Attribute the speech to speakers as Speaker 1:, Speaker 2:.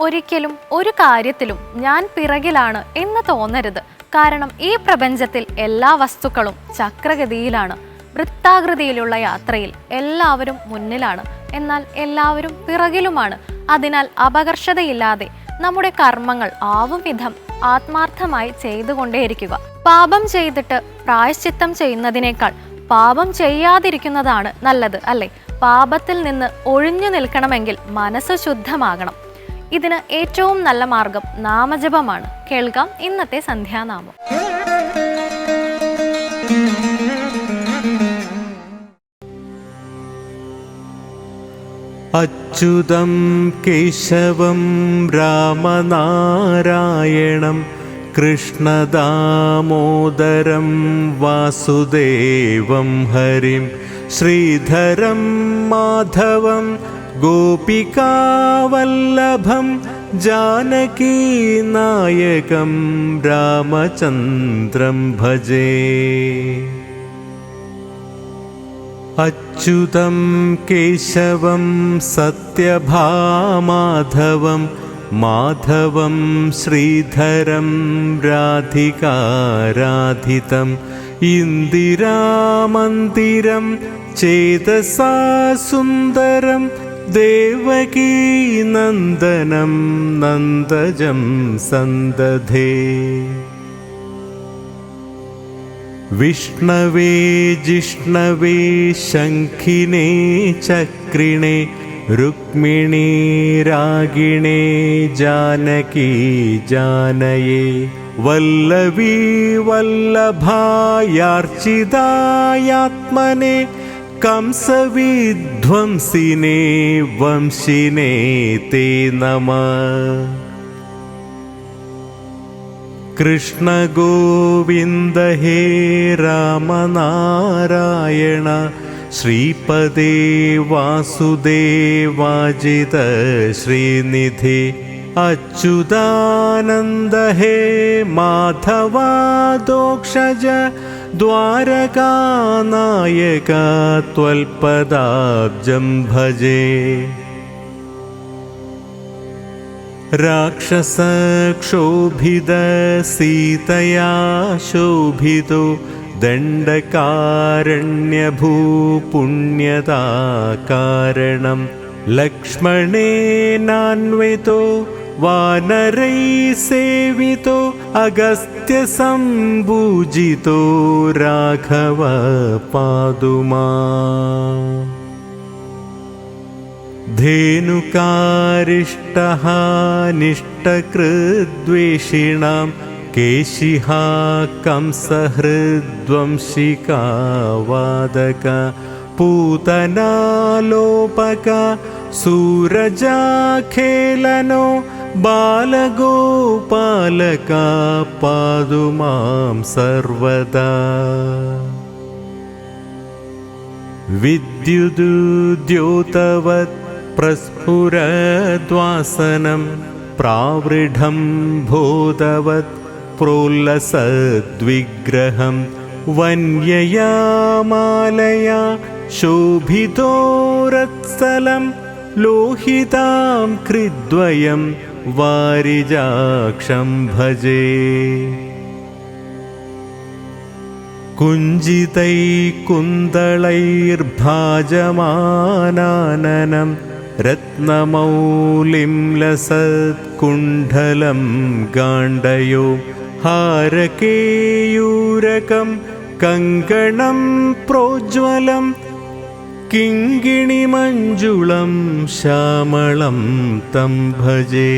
Speaker 1: ഒരിക്കലും ഒരു കാര്യത്തിലും ഞാൻ പിറകിലാണ് എന്ന് തോന്നരുത്. കാരണം ഈ പ്രപഞ്ചത്തിൽ എല്ലാ വസ്തുക്കളും ചക്രഗതിയിലാണ്. വൃത്താകൃതിയിലുള്ള യാത്രയിൽ എല്ലാവരും മുന്നിലാണ്. എന്നാൽ എല്ലാവരും പിറകിലുമാണ്. അതിനാൽ അപകർഷതയില്ലാതെ നമ്മുടെ കർമ്മങ്ങൾ ആവും വിധം ആത്മാർത്ഥമായി ചെയ്തുകൊണ്ടേയിരിക്കുക. പാപം ചെയ്തിട്ട് പ്രായശ്ചിത്തം ചെയ്യുന്നതിനേക്കാൾ പാപം ചെയ്യാതിരിക്കുന്നതാണ് നല്ലത് അല്ലേ? പാപത്തിൽ നിന്ന് ഒഴിഞ്ഞു നിൽക്കണമെങ്കിൽ മനസ്സ് ശുദ്ധമാകണം. ഇതിന് ഏറ്റവും നല്ല മാർഗം നാമജപമാണ്. കേൾക്കാം ഇന്നത്തെ സന്ധ്യാനാമം.
Speaker 2: അച്യുതം കേശവം രാമനാരായണം കൃഷ്ണദാമോദരം വാസുദേവം ഹരിം ശ്രീധരം മാധവം ഗോപികാവല്ലഭം रामचन्द्रं രാമചന്ദ്രം ഭജേ. അച്യുതം കേശവം സത്യഭാമാധവം മാധവം ശ്രീധരം രാധികാരാധിതം ഇന്ദിരാമന്ദിരം ചേതസാ സുന്ദരം ദേവകീനന്ദനം നന്ദജം സന്തധേ. വിഷ്ണവേ ജിഷ്ണവേ ശംഖിനേ ചക്രിണേ രുക്മിണീ രാഗിണേ ജാനകീ ജാനയേ. വല്ലവീ വല്ലഭായാർച്ചിതായാത്മനെ കംസവിധ്വംസിനെ വംശിനേ തേ നമ. കൃഷ്ണ ഗോവിന്ദ ഹേ രാമനാരായണ ശ്രീപദേ വാസുദേവാജിത ശ്രീനിധി അച്യുതാനന്ദ ഹേ മാധവാദോക്ഷജ द्वारका त्वल्पदाब्जं भजे राक्षसक्षोभिदसीतया शोभितो दण्डकारण्यभूपुण्यता कारणं लक्ष्मणेनान्वितो वानरै सेवितो अगस्त्यसम्भूजितो राघव पादुमा। धेनुकारिष्टहानिष्टकृद्वेषिणां केशिहाकं कंसहृद्वंशिका वादक पूतनालोपक सूरजाखेलनो बालगोपालका पादु मां सर्वदा। विद्युदुद्योतवत् प्रस्फुरद्वासनं प्रावृढं बोधवत् प्रोल्लसद्विग्रहं वन्यया मालया शोभितोरत्सलं लोहितां कृद्वयं वारिजाक्षं भजे कुञ्जितैकुन्दलैर्भाजमानाननं रत्नमौलिं लसत्कुण्डलं गाण्डयो हारकेयूरकं कङ्कणं കിങ്കിണി മഞ്ജുളം ശ്യാമളം തം ഭജേ.